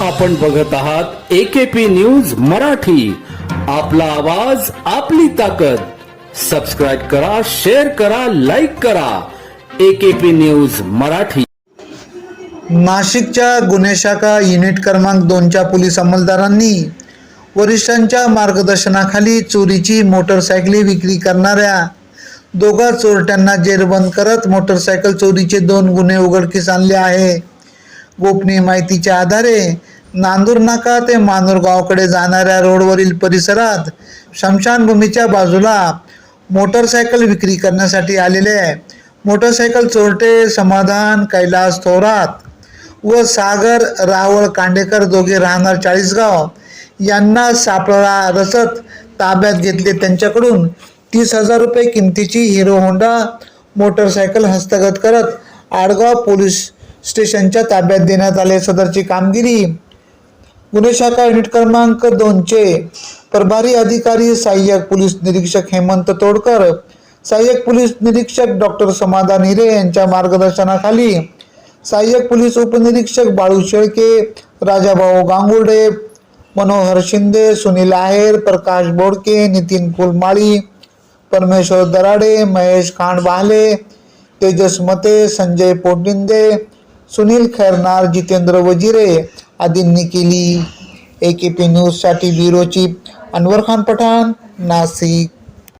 आपण बघत आहात एकेपी न्यूज मराठी. आपला आवाज आपली ताकद. सबस्क्राईब करा शेअर करा लाईक करा. AKP news Marathi. नाशिकच्या गुन्हे शाखा युनिट क्रमांक दोनच्या पोलीस अंमलदारांनी वरिष्ठांच्या मार्गदर्शनाखाली चोरीची मोटरसायकली विक्री करणाऱ्या दोघा चोरट्यांना जेरबंद करत मोटरसायकल चोरीचे दोन गुन्हे उघडकीस आणले आहे. गोपनीय माहितीच्या आधारे नांदूर नाका ते मानूरगावकडे जाणाऱ्या रोडवरील परिसरात स्मशानभूमीच्या बाजूला मोटरसायकल विक्री करण्यासाठी आलेले मोटरसायकल चोरटे समाधान कैलास थोरात व सागर रावळ कांडेकर दोघे राहणार चाळीसगाव. यांना सापळा रचत ताब्यात घेतले त्यांच्याकडून तीस हजार रुपये किमतीची हिरो होंडा मोटरसायकल हस्तगत करत आडगाव पोलीस स्टेशनच्या ताब्यात देण्यात आले. सदरची कामगिरी गुन्हे शाखा युनिट क्रमांक दोनचे प्रभारी अधिकारी सहाय्यक पोलीस निरीक्षक हेमंत तोडकर सहाय्यक पोलीस निरीक्षक डॉक्टर समाधान हिरे यांच्या मार्गदर्शनाखाली सहाय्यक पोलीस उपनिरीक्षक बाळू शेळके राजाभाऊ गांगुर्डे मनोहर शिंदे सुनील आहेर प्रकाश बोडके नितीन फुलमाळी परमेश्वर दराडे महेश खांड तेजस मते संजय पोटिंदे सुनील खैरनार जितेंद्र वजिरे आदींनी केली. ए के पी न्यूजसाठी ब्युरो चीफ अनवर खान पठाण नाशिक.